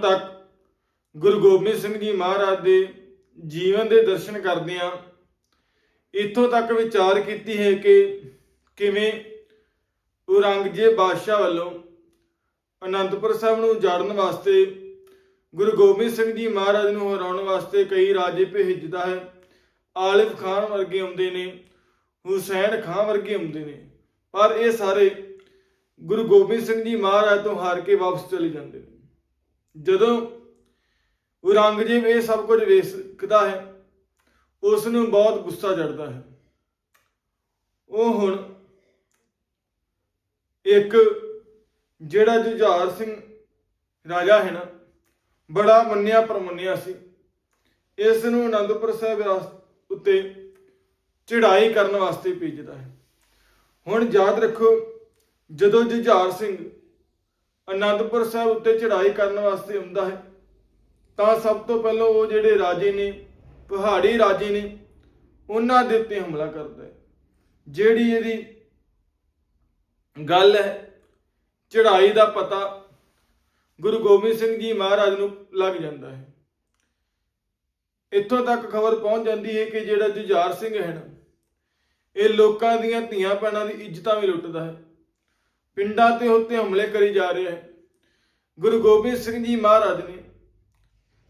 ਤੱਕ ਗੁਰੂ ਗੋਬਿੰਦ ਸਿੰਘ ਜੀ ਮਹਾਰਾਜ ਦੇ ਜੀਵਨ ਦੇ ਦਰਸ਼ਨ ਕਰਦੇ ਹਾਂ। ਇੱਥੋਂ ਤੱਕ ਵਿਚਾਰ ਕੀਤੀ ਹੈ ਕਿ ਕਿਵੇਂ ਔਰੰਗਜ਼ੇਬ ਬਾਦਸ਼ਾਹ ਵੱਲੋਂ ਅਨੰਦਪੁਰ ਸਾਹਿਬ ਨੂੰ ਉਜਾੜਨ ਵਾਸਤੇ ਗੁਰੂ ਗੋਬਿੰਦ ਸਿੰਘ ਜੀ ਮਹਾਰਾਜ ਨੂੰ ਹਰਾਉਣ ਵਾਸਤੇ ਕਈ ਰਾਜੇ ਭੇਜਦਾ ਹੈ। ਆਲਿਫ ਖਾਨ ਵਰਗੇ ਆਉਂਦੇ ਨੇ, ਹੁਸੈਨ ਖਾਨ ਵਰਗੇ ਆਉਂਦੇ ਨੇ, ਪਰ ਇਹ ਸਾਰੇ ਗੁਰੂ ਗੋਬਿੰਦ ਸਿੰਘ ਜੀ ਮਹਾਰਾਜ ਤੋਂ ਹਾਰ ਕੇ ਵਾਪਸ ਚਲੇ ਜਾਂਦੇ ਨੇ। ਜਦੋਂ ਔਰੰਗਜ਼ੇਬ ਇਹ ਸਭ ਕੁਝ ਵੇਖਦਾ ਹੈ ਉਸ ਨੂੰ ਬਹੁਤ ਗੁੱਸਾ ਚੜਦਾ ਹੈ। ਉਹ ਹੁਣ ਇੱਕ ਜਿਹੜਾ ਜੁਝਾਰ ਸਿੰਘ ਰਾਜਾ ਹੈ ਨਾ, ਬੜਾ ਮੰਨਿਆ ਪਰਮੰਨਿਆ ਸੀ। ਇਸ ਨੂੰ ਅਨੰਦਪੁਰ ਸਾਹਿਬ ਵਿਰਾਸਤ ਉੱਤੇ ਚੜ੍ਹਾਈ ਕਰਨ ਵਾਸਤੇ ਭੇਜਦਾ ਹੈ। ਹੁਣ ਯਾਦ ਰੱਖੋ, ਜਦੋਂ ਜੁਝਾਰ ਸਿੰਘ ਅਨੰਦਪੁਰ ਸਾਹਿਬ ਉੱਤੇ ਚੜ੍ਹਾਈ ਕਰਨ ਵਾਸਤੇ ਆਉਂਦਾ ਹੈ। ਤਾਂ ਸਭ ਤੋਂ ਪਹਿਲਾਂ ਉਹ ਜਿਹੜੇ ਰਾਜੇ ਨੇ, ਪਹਾੜੀ ਰਾਜੇ ਨੇ, ਉਹਨਾਂ ਦੇ ਉੱਤੇ ਹਮਲਾ ਕਰਦਾ ਹੈ। ਜਿਹੜੀ ਇਹਦੀ ਗੱਲ ਹੈ, ਚੜ੍ਹਾਈ ਦਾ ਪਤਾ ਗੁਰੂ ਗੋਬਿੰਦ ਸਿੰਘ ਜੀ ਮਹਾਰਾਜ ਨੂੰ ਲੱਗ ਜਾਂਦਾ ਹੈ। ਇੱਥੋਂ ਤੱਕ ਖਬਰ ਪਹੁੰਚ ਜਾਂਦੀ ਹੈ ਕਿ ਜਿਹੜਾ ਜੁਝਾਰ ਸਿੰਘ ਹੈ ਨਾ, ਇਹ ਲੋਕਾਂ ਦੀਆਂ ਧੀਆਂ ਭੈਣਾਂ ਦੀ ਇੱਜ਼ਤਾਂ ਵੀ ਲੁੱਟਦਾ ਹੈ। ਪਿੰਡਾਂ ਤੇ ਉੱਤੇ ਹਮਲੇ ਕਰੀ ਜਾ ਰਿਹਾ ਹੈ। ਗੁਰੂ ਗੋਬਿੰਦ ਸਿੰਘ ਜੀ ਮਹਾਰਾਜ ਨੇ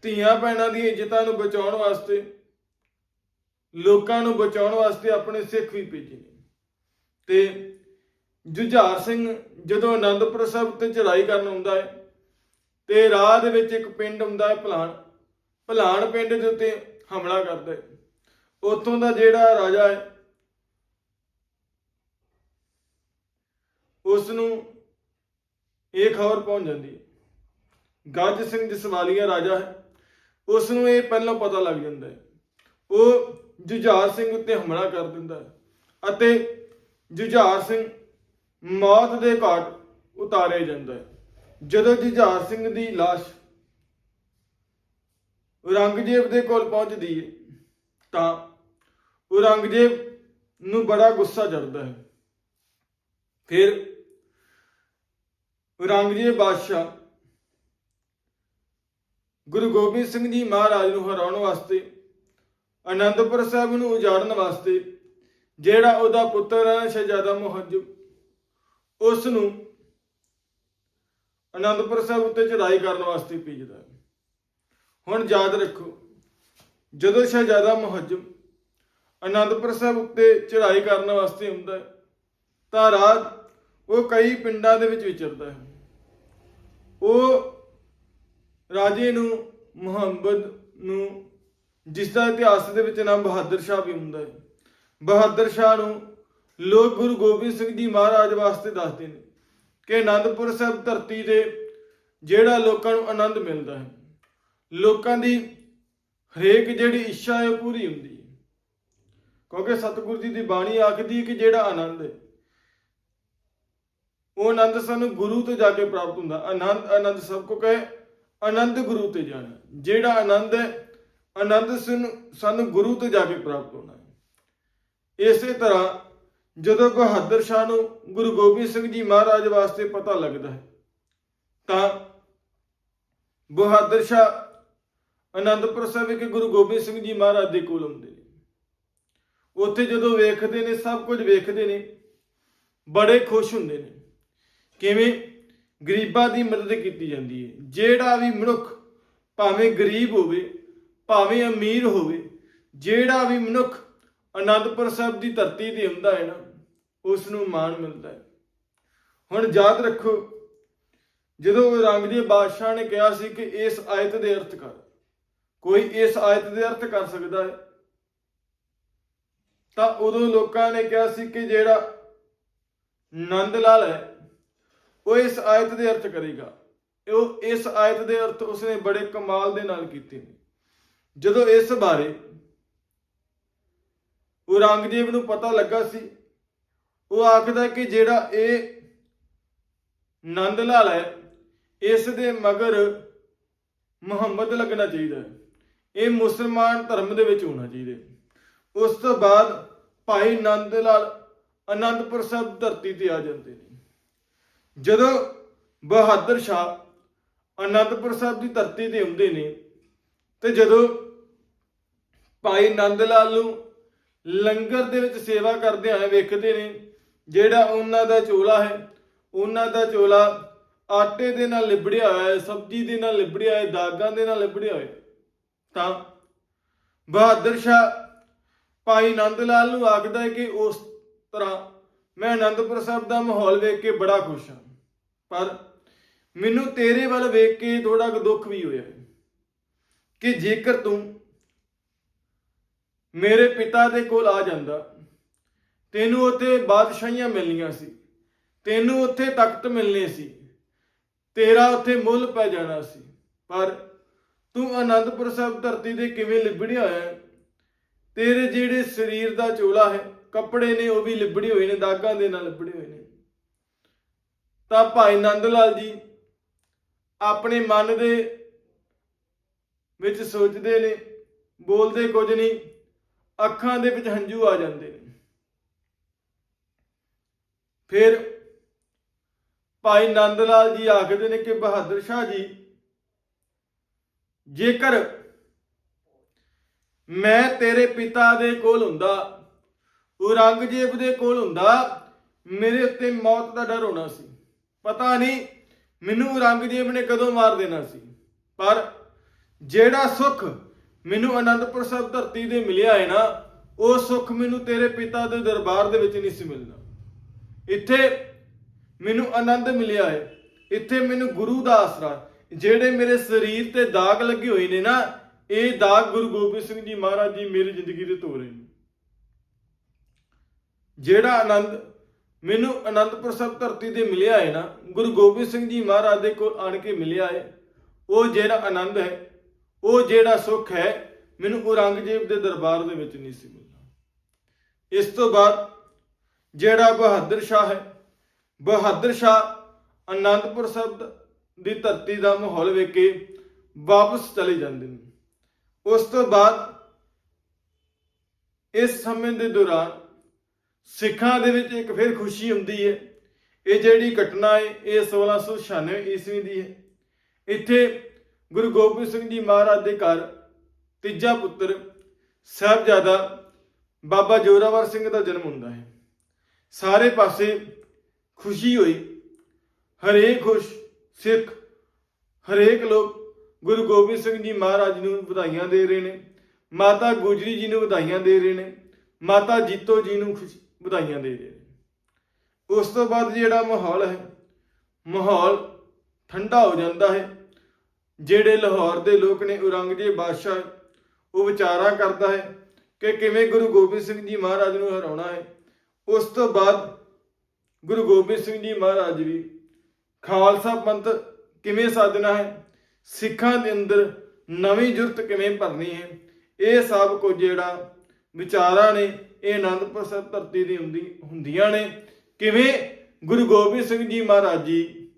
ਧੀਆਂ ਭੈਣਾਂ ਦੀਆਂ ਇੱਜ਼ਤਾਂ ਨੂੰ ਬਚਾਉਣ ਵਾਸਤੇ, ਲੋਕਾਂ ਨੂੰ ਬਚਾਉਣ ਵਾਸਤੇ ਆਪਣੇ ਸਿੱਖ ਵੀ ਭੇਜੇ ਤੇ ਜੁਝਾਰ ਸਿੰਘ ਜਦੋਂ ਆਨੰਦਪੁਰ ਸਾਹਿਬ ਤੇ ਚੜ੍ਹਾਈ ਕਰਨ ਆਉਂਦਾ ਹੈ, ਤੇ ਰਾਹ ਦੇ ਵਿੱਚ ਇੱਕ ਪਿੰਡ ਹੁੰਦਾ ਹੈ ਭਲਾਣ। ਭਲਾਣ ਪਿੰਡ ਦੇ ਉੱਤੇ ਹਮਲਾ ਕਰਦਾ ਹੈ। ਉੱਥੋਂ ਦਾ ਜਿਹੜਾ ਰਾਜਾ ਹੈ ਉਸ ਨੂੰ ਇਹ ਖਬਰ ਪਹੁੰਚ ਜਾਂਦੀ ਹੈ। ਗੱਜ ਸਿੰਘ ਜਸਵਾਲੀਆ ਰਾਜਾ ਹੈ। ਉਸ ਨੂੰ ਇਹ ਪਹਿਲਾਂ ਪਤਾ ਲੱਗ ਜਾਂਦਾ ਹੈ। ਉਹ ਜੁਝਾਰ ਸਿੰਘ ਉੱਤੇ ਹਮਲਾ ਕਰ ਦਿੰਦਾ ਹੈ ਅਤੇ ਜੁਝਾਰ ਸਿੰਘ ਮੌਤ ਦੇ ਘਾਟ ਉਤਾਰਿਆ ਜਾਂਦਾ ਹੈ। ਜਦੋਂ ਜੁਝਾਰ ਸਿੰਘ ਦੀ লাশ ਔਰੰਗਜ਼ੇਬ ਦੇ ਕੋਲ ਪਹੁੰਚਦੀ ਹੈ, ਤਾਂ ਔਰੰਗਜ਼ੇਬ ਨੂੰ ਬੜਾ ਗੁੱਸਾ ਚੜਦਾ ਹੈ। ਫਿਰ ਔਰੰਗਜ਼ੇਬ ਬਾਦਸ਼ਾਹ ਗੁਰੂ ਗੋਬਿੰਦ ਸਿੰਘ ਜੀ ਮਹਾਰਾਜ ਨੂੰ ਹਰਾਉਣ ਵਾਸਤੇ, ਅਨੰਦਪੁਰ ਸਾਹਿਬ ਨੂੰ ਉਜਾੜਨ ਵਾਸਤੇ ਜਿਹੜਾ ਉਹਦਾ ਪੁੱਤਰ ਹੈ ਸ਼ਹਿਜ਼ਾਦਾ ਮੁਹੱਜਬ ਉਸ ਨੂੰ ਅਨੰਦਪੁਰ ਸਾਹਿਬ ਉੱਤੇ ਚੜ੍ਹਾਈ ਕਰਨ ਵਾਸਤੇ ਭੇਜਦਾ ਹੈ। ਹੁਣ ਯਾਦ ਰੱਖੋ, ਜਦੋਂ ਸ਼ਹਿਜ਼ਾਦਾ ਮੁਹੱਜਬ ਅਨੰਦਪੁਰ ਸਾਹਿਬ ਉੱਤੇ ਚੜ੍ਹਾਈ ਕਰਨ ਵਾਸਤੇ ਹੁੰਦਾ ਹੈ, ਤਾਂ ਰਾਤ ਉਹ ਕਈ ਪਿੰਡਾਂ ਦੇ ਵਿੱਚ ਵਿਚਰਦਾ ਹੈ। ਉਹ ਰਾਜੇ ਨੂੰ, ਮੁਹੰਮਦ ਨੂੰ ਜਿਸ ਦਾ ਇਤਿਹਾਸ ਦੇ ਵਿੱਚ ਨਾਮ ਬਹਾਦਰ ਸ਼ਾਹ ਵੀ ਹੁੰਦਾ ਹੈ। ਬਹਾਦਰ ਸ਼ਾਹ ਨੂੰ ਲੋਕ ਗੁਰੂ ਗੋਬਿੰਦ ਸਿੰਘ ਜੀ ਮਹਾਰਾਜ ਵਾਸਤੇ ਦੱਸਦੇ ਨੇ ਕਿ ਆਨੰਦਪੁਰ ਸਾਹਿਬ ਧਰਤੀ ਦੇ ਜਿਹੜਾ ਲੋਕਾਂ ਨੂੰ ਆਨੰਦ ਮਿਲਦਾ ਹੈ, ਲੋਕਾਂ ਦੀ ਹਰੇਕ ਜਿਹੜੀ ਇੱਛਾ ਹੈ ਉਹ ਪੂਰੀ ਹੁੰਦੀ ਹੈ। ਕਿਉਂਕਿ ਸਤਿਗੁਰੂ ਜੀ ਦੀ ਬਾਣੀ ਆਖਦੀ ਹੈ ਕਿ ਜਿਹੜਾ ਆਨੰਦ ਹੈ ਉਹ ਆਨੰਦ ਸਾਨੂੰ ਗੁਰੂ ਤੋਂ ਜਾ ਕੇ ਪ੍ਰਾਪਤ ਹੁੰਦਾ। ਆਨੰਦ ਆਨੰਦ ਸਭ ਕੋ ਕਹੇ, ਆਨੰਦ ਗੁਰੂ ਤੇ ਜਾਣਾ। ਜਿਹੜਾ ਆਨੰਦ ਹੈ, ਆਨੰਦ ਸਾਨੂੰ ਗੁਰੂ ਤੋਂ ਜਾ ਕੇ ਪ੍ਰਾਪਤ ਹੋਣਾ ਹੈ। ਇਸੇ ਤਰ੍ਹਾਂ ਜਦੋਂ ਬਹਾਦਰ ਸ਼ਾਹ ਨੂੰ ਗੁਰੂ ਗੋਬਿੰਦ ਸਿੰਘ ਜੀ ਮਹਾਰਾਜ ਵਾਸਤੇ ਪਤਾ ਲੱਗਦਾ ਹੈ, ਤਾਂ ਬਹਾਦਰ ਸ਼ਾਹ ਆਨੰਦਪੁਰ ਸਾਹਿਬ ਵਿਖੇ ਗੁਰੂ ਗੋਬਿੰਦ ਸਿੰਘ ਜੀ ਮਹਾਰਾਜ ਦੇ ਕੋਲ ਆਉਂਦੇ ਨੇ। ਉੱਥੇ ਜਦੋਂ ਵੇਖਦੇ ਨੇ, ਸਭ ਕੁਝ ਵੇਖਦੇ ਨੇ, ਬੜੇ ਖੁਸ਼ ਹੁੰਦੇ ਨੇ। ਕਿਵੇਂ ਗਰੀਬਾਂ ਦੀ ਮਦਦ ਕੀਤੀ ਜਾਂਦੀ ਹੈ? ਜਿਹੜਾ ਵੀ ਮਨੁੱਖ ਭਾਵੇਂ ਗਰੀਬ ਹੋਵੇ, ਭਾਵੇਂ ਅਮੀਰ ਹੋਵੇ, ਜਿਹੜਾ ਵੀ ਮਨੁੱਖ ਅਨੰਦਪੁਰ ਸਾਹਿਬ ਦੀ ਧਰਤੀ ਤੇ ਹੁੰਦਾ ਹੈ ਨਾ ਉਸ ਨੂੰ ਮਾਣ ਮਿਲਦਾ ਹੈ। ਹੁਣ ਯਾਦ ਰੱਖੋ, ਜਦੋਂ ਔਰੰਗਜ਼ੇਬ ਬਾਦਸ਼ਾਹ ਨੇ ਕਿਹਾ ਸੀ ਕਿ ਇਸ ਆਇਤ ਦੇ ਅਰਥ ਕਰ, ਕੋਈ ਇਸ ਆਇਤ ਦੇ ਅਰਥ ਕਰ ਸਕਦਾ ਹੈ? ਤਾਂ ਉਦੋਂ ਲੋਕਾਂ ਨੇ ਕਿਹਾ ਸੀ ਕਿ ਜਿਹੜਾ ਨੰਦ ਲਾਲ ਹੈ ਉਹ ਇਸ ਆਇਤ ਦੇ ਅਰਥ ਕਰੇਗਾ। ਉਹ ਇਸ ਆਇਤ ਦੇ ਅਰਥ ਉਸਨੇ ਬੜੇ ਕਮਾਲ ਦੇ ਨਾਲ ਕੀਤੇ ਨੇ। ਜਦੋਂ ਇਸ ਬਾਰੇ ਔਰੰਗਜ਼ੇਬ ਨੂੰ ਪਤਾ ਲੱਗਾ ਸੀ, ਉਹ ਆਖਦਾ ਕਿ ਜਿਹੜਾ ਇਹ ਨੰਦ ਲਾਲ ਹੈ, ਇਸ ਦੇ ਮਗਰ ਮੁਹੰਮਦ ਲੱਗਣਾ ਚਾਹੀਦਾ ਹੈ। ਇਹ ਮੁਸਲਮਾਨ ਧਰਮ ਦੇ ਵਿੱਚ ਹੋਣਾ ਚਾਹੀਦਾ ਉਸ ਤੋਂ ਬਾਅਦ ਭਾਈ ਨੰਦ ਲਾਲ ਅਨੰਦਪੁਰ ਸਾਹਿਬ ਧਰਤੀ ਤੇ ਆ ਜਾਂਦੇ ਨੇ। ਜਦੋਂ ਬਹਾਦਰ ਸ਼ਾਹ ਅਨੰਦਪੁਰ ਸਾਹਿਬ ਦੀ ਧਰਤੀ ਤੇ ਹੁੰਦੇ ਨੇ ਤੇ ਜਦੋਂ ਭਾਈ ਨੰਦ ਲਾਲ ਨੂੰ ਲੰਗਰ ਦੇ ਵਿੱਚ ਸੇਵਾ ਕਰਦੇ ਆਏ ਵੇਖਦੇ ਨੇ, ਜਿਹੜਾ ਉਹਨਾਂ ਦਾ ਚੋਲਾ ਹੈ, ਉਹਨਾਂ ਦਾ ਚੋਲਾ ਆਟੇ ਦੇ ਨਾਲ ਲਿਬੜਿਆ ਹੋਇਆ ਹੈ, ਸਬਜ਼ੀ ਦੇ ਨਾਲ ਲਿਬੜਿਆ ਹੋਇਆ ਦਾਗਾਂ ਦੇ ਨਾਲ ਲਿਬੜਿਆ ਹੋਇਆ ਤਾਂ ਬਹਾਦਰ ਸ਼ਾਹ ਭਾਈ ਨੰਦ ਲਾਲ ਨੂੰ ਆਖਦਾ ਹੈ ਕਿ ਉਸ ਤਰ੍ਹਾਂ ਮੈਂ ਅਨੰਦਪੁਰ ਸਾਹਿਬ ਦਾ ਮਾਹੌਲ ਵੇਖ ਕੇ ਬੜਾ ਖੁਸ਼ ਹਾਂ। ਪਰ ਮੈਨੂੰ ਤੇਰੇ ਵੱਲ ਵੇਖ ਕੇ ਥੋੜਾ ਦੁੱਖ ਵੀ ਹੋਇਆ ਹੈ ਕਿ ਜੇਕਰ ਤੂੰ ਮੇਰੇ ਪਿਤਾ ਦੇ ਕੋਲ ਆ ਜਾਂਦਾ, ਤੈਨੂੰ ਉੱਥੇ ਬਾਦਸ਼ਾਹੀਆਂ ਮਿਲਣੀਆਂ ਸੀ, ਤੈਨੂੰ ਉੱਥੇ ਤਖਤ ਮਿਲਨੇ ਸੀ, ਤੇਰਾ ਉੱਥੇ ਮੁੱਲ ਪੈ ਜਾਣਾ ਸੀ, ਪਰ ਤੂੰ ਆਨੰਦਪੁਰ ਸਾਹਿਬ ਧਰਤੀ ਤੇ ਕਿਵੇਂ ਲਿਬੜਿਆ ਹੋਇਆ ਤੇਰੇ ਜਿਹੜੇ ਸਰੀਰ ਦਾ ਚੋਲਾ ਹੈ ਕੱਪੜੇ ਨੇ ਉਹ ਵੀ ਲਿਬੜੇ ਹੋਏ ਨੇ, ਦਾਗਾਂ ਦੇ ਨਾਲ ਲਿਬੜੇ ਹੋਏ ਨੇ। ਤਾਂ ਭਾਈ ਨੰਦ ਲਾਲ ਜੀ ਆਪਣੇ ਮਨ ਦੇ ਵਿੱਚ ਸੋਚਦੇ ਨੇ, ਬੋਲਦੇ ਕੁਝ ਨਹੀਂ ਅੱਖਾਂ ਦੇ ਵਿੱਚ ਹੰਝੂ ਆ ਜਾਂਦੇ ਨੇ। ਫਿਰ ਭਾਈ ਨੰਦ ਲਾਲ ਜੀ ਆਖਦੇ ਨੇ ਕਿ ਬਹਾਦਰ ਸ਼ਾਹ ਜੀ, ਜੇਕਰ ਮੈਂ ਤੇਰੇ ਪਿਤਾ ਦੇ ਕੋਲ ਹੁੰਦਾ ਔਰੰਗਜ਼ੇਬ ਦੇ ਕੋਲ ਹੁੰਦਾ, ਮੇਰੇ ਉੱਤੇ ਮੌਤ ਦਾ ਡਰ ਹੋਣਾ ਸੀ। ਪਤਾ ਨਹੀਂ ਮੈਨੂੰ ਔਰੰਗਜ਼ੇਬ ਨੇ ਕਦੋਂ ਮਾਰ ਦੇਣਾ ਸੀ। ਪਰ ਜਿਹੜਾ ਸੁੱਖ ਮੈਨੂੰ ਅਨੰਦਪੁਰ ਸਾਹਿਬ ਧਰਤੀ ਦੇ ਮਿਲਿਆ ਹੈ ਨਾ, ਉਹ ਸੁੱਖ ਮੈਨੂੰ ਤੇਰੇ ਪਿਤਾ ਦੇ ਦਰਬਾਰ ਦੇ ਵਿੱਚ ਨਹੀਂ ਸੀ ਮਿਲਣਾ। ਇੱਥੇ ਮੈਨੂੰ ਆਨੰਦ ਮਿਲਿਆ ਹੈ। ਇੱਥੇ ਮੈਨੂੰ ਗੁਰੂ ਦਾ ਆਸਰਾ, ਜਿਹੜੇ ਮੇਰੇ ਸਰੀਰ ਤੇ ਦਾਗ ਲੱਗੇ ਹੋਏ ਨੇ ਨਾ, ਇਹ ਦਾਗ ਗੁਰੂ ਗੋਬਿੰਦ ਸਿੰਘ ਜੀ ਮਹਾਰਾਜ ਜੀ ਮੇਰੀ ਜ਼ਿੰਦਗੀ ਦੇ ਧੋ ਰਹੇ ਨੇ। ਜਿਹੜਾ ਆਨੰਦ ਮੈਨੂੰ ਅਨੰਦਪੁਰ ਸਾਹਿਬ ਧਰਤੀ ਤੇ ਮਿਲਿਆ ਹੈ ਨਾ, ਗੁਰੂ ਗੋਬਿੰਦ ਸਿੰਘ ਜੀ ਮਹਾਰਾਜ ਦੇ ਕੋਲ ਆਣ ਕੇ ਮਿਲਿਆ ਹੈ, ਉਹ ਜਿਹੜਾ ਆਨੰਦ ਹੈ, ਉਹ ਜਿਹੜਾ ਸੁੱਖ ਹੈ, ਮੈਨੂੰ ਔਰੰਗਜ਼ੇਬ ਦੇ ਦਰਬਾਰ ਦੇ ਵਿੱਚ ਨਹੀਂ ਸੀ ਮਿਲਣਾ। ਇਸ ਤੋਂ ਬਾਅਦ ਜਿਹੜਾ ਬਹਾਦਰ ਸ਼ਾਹ ਹੈ, ਬਹਾਦਰ ਸ਼ਾਹ ਅਨੰਦਪੁਰ ਸਾਹਿਬ ਦੀ ਧਰਤੀ ਦਾ ਮਾਹੌਲ ਵੇਖ ਕੇ ਵਾਪਸ ਚਲੇ ਜਾਂਦੇ ਨੇ। ਉਸ ਤੋਂ ਬਾਅਦ ਇਸ ਸਮੇਂ ਦੇ ਦੌਰਾਨ ਸਿੱਖਾਂ ਦੇ ਵਿੱਚ ਇੱਕ ਫਿਰ ਖੁਸ਼ੀ ਹੁੰਦੀ ਹੈ ਇਹ ਜਿਹੜੀ ਘਟਨਾ ਹੈ ਇਹ 1696 ਈਸਵੀ ਦੀ ਹੈ ਇੱਥੇ ਗੁਰੂ ਗੋਬਿੰਦ ਸਿੰਘ ਜੀ ਮਹਾਰਾਜ ਦੇ ਘਰ ਤੀਜਾ ਪੁੱਤਰ ਸਾਹਿਬਜ਼ਾਦਾ ਬਾਬਾ ਜੋਰਾਵਰ ਸਿੰਘ ਦਾ ਜਨਮ ਹੁੰਦਾ ਹੈ। ਸਾਰੇ ਪਾਸੇ ਖੁਸ਼ੀ ਹੋਈ। ਹਰੇਕ ਖੁਸ਼, ਸਿੱਖ, ਹਰੇਕ ਲੋਕ ਗੁਰੂ ਗੋਬਿੰਦ ਸਿੰਘ ਜੀ ਮਹਾਰਾਜ ਨੂੰ ਵਧਾਈਆਂ ਦੇ ਰਹੇ ਨੇ। ਮਾਤਾ ਗੁਜਰੀ ਜੀ ਨੂੰ ਵਧਾਈਆਂ ਦੇ ਰਹੇ ਨੇ। ਮਾਤਾ ਜੀਤੋ ਜੀ ਨੂੰ ਖੁਸ਼ ਵਧਾਈਆਂ ਦੇ ਰਹੇ ਨੇ। ਉਸ ਤੋਂ ਬਾਅਦ ਜਿਹੜਾ ਮਾਹੌਲ ਹੈ, ਮਾਹੌਲ ਠੰਡਾ ਹੋ ਜਾਂਦਾ ਹੈ। ਜਿਹੜੇ ਲਾਹੌਰ ਦੇ ਲੋਕ ਨੇ, ਔਰੰਗਜ਼ੇਬ ਬਾਦਸ਼ਾਹ, ਉਹ ਵਿਚਾਰਾ ਕਰਦਾ ਹੈ ਕਿ ਕਿਵੇਂ ਗੁਰੂ ਗੋਬਿੰਦ ਸਿੰਘ ਜੀ ਮਹਾਰਾਜ ਨੂੰ ਹਰਾਉਣਾ ਹੈ। ਉਸ ਤੋਂ ਬਾਅਦ ਗੁਰੂ ਗੋਬਿੰਦ ਸਿੰਘ ਜੀ ਮਹਾਰਾਜ ਵੀ ਖਾਲਸਾ ਪੰਥ ਕਿਵੇਂ ਸਾਧਨਾ ਹੈ, ਸਿੱਖਾਂ ਦੇ ਅੰਦਰ ਨਵੀਂ ਜੁਰਤ ਕਿਵੇਂ ਭਰਨੀ ਹੈ, ਇਹ ਸਭ ਕੁਝ ਜਿਹੜਾ ਵਿਚਾਰਾਂ ਨੇ ਇਹ ਆਨੰਦਪੁਰ ਸਾਹਿਬ ਧਰਤੀ ਦੀ ਹੁੰਦੀ, ਹੁੰਦੀਆਂ ਨੇ। ਕਿਵੇਂ? ਗੁਰੂ ਗੋਬਿੰਦ ਸਿੰਘ ਜੀ ਮਹਾਰਾਜ ਜੀ,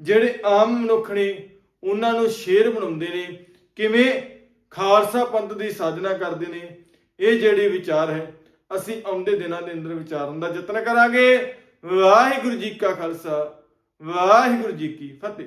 ਜਿਹੜੇ ਆਮ ਮਨੁੱਖ ਨੇ, ਉਹਨਾਂ ਨੂੰ ਸ਼ੇਰ ਬਣਾਉਂਦੇ ਨੇ। ਕਿਵੇਂ? ਖਾਲਸਾ ਪੰਥ ਦੀ ਸਾਜਨਾ ਕਰਦੇ ਨੇ। ਇਹ ਜਿਹੜੇ ਵਿਚਾਰ ਹੈ, ਅਸੀਂ ਆਉਂਦੇ ਦਿਨਾਂ ਦੇ ਅੰਦਰ ਵਿਚਾਰਨ ਦਾ ਯਤਨ ਕਰਾਂਗੇ। ਵਾਹਿਗੁਰੂ ਜੀ ਕਾ ਖਾਲਸਾ, ਵਾਹਿਗੁਰੂ ਜੀ ਕੀ ਫਤਿਹ।